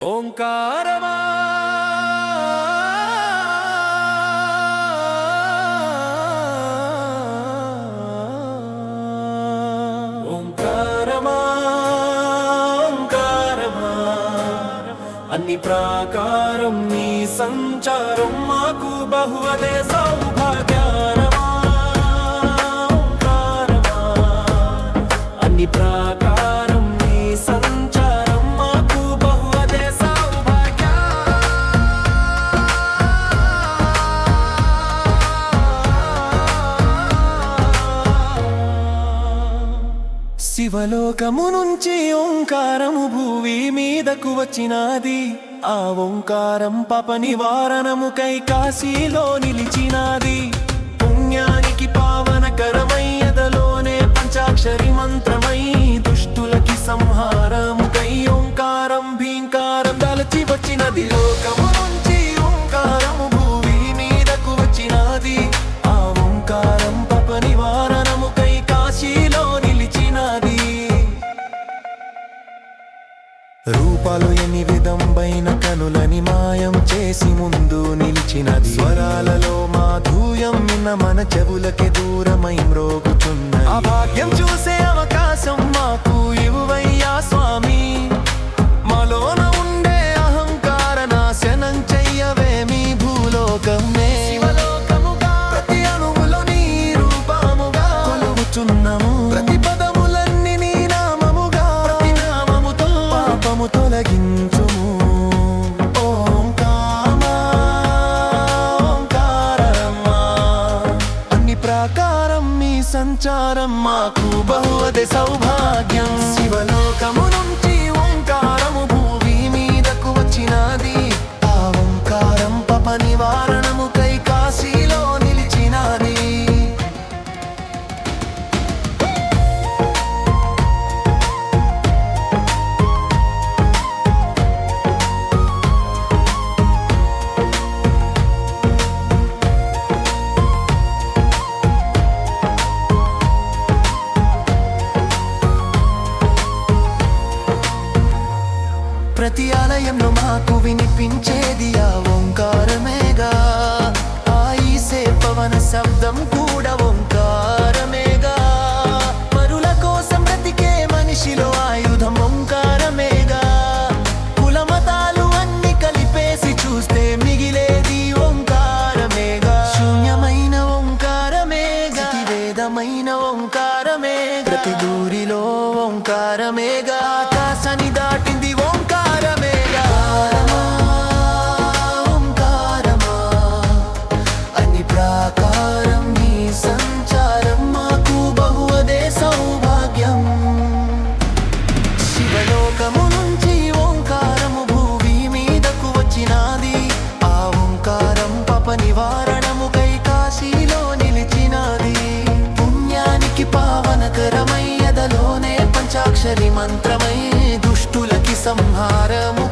ఓంకారమా. ఓంకారమా ఓంకారమా. అన్ని ప్రాకారం నీ సంచారం మాకు బహువదే సౌభాగ్యారమా శివలోకము నుంచి ఓంకారము భూమి మీదకు వచ్చినాది. ఆ ఓంకారం పప నివారణముకై కాశీలో నిలిచిన రూపాలు ఎన్ని విధంబైన కనులని మాయం చేసి ముందు నిలిచినది. స్వరాలలో మాధుర్యం విన్న మన చెవులకి దూరమై మ్రోగుచున్న ఆ భాగ్యం చూసే అవకాశం మాకు ఇవ్వయ్యా స్వామి. మాలోన ఉండే అహంకార నాశనం చెయ్యవేమి భూలోకమే. శివలోకముగా ప్రతి అణువులో నీ రూపముగా కొలువుచున్నాము. సంచారం మాకు బహువది సౌభాగ్యం. శివలోకమునుంచి హృదయంలో మాకు వినిపించేది ఆ ఓంకారమేగా. ఆ ఈసే పవన శబ్దం కూడా ఓంకారమేగా. పరుల కోసం బ్రతికే మనిషిలో ఆయుధం ఓంకారమేగా. కులమతాలు అన్ని కలిపేసి చూస్తే మిగిలేది ఓంకారమేగా. శూన్యమైన ఓంకారమేగా. వేదమైన ఓంకారమే ప్రతి దూరిలో ఓంకారమే మంత్రమై దుష్టులకి సంహారము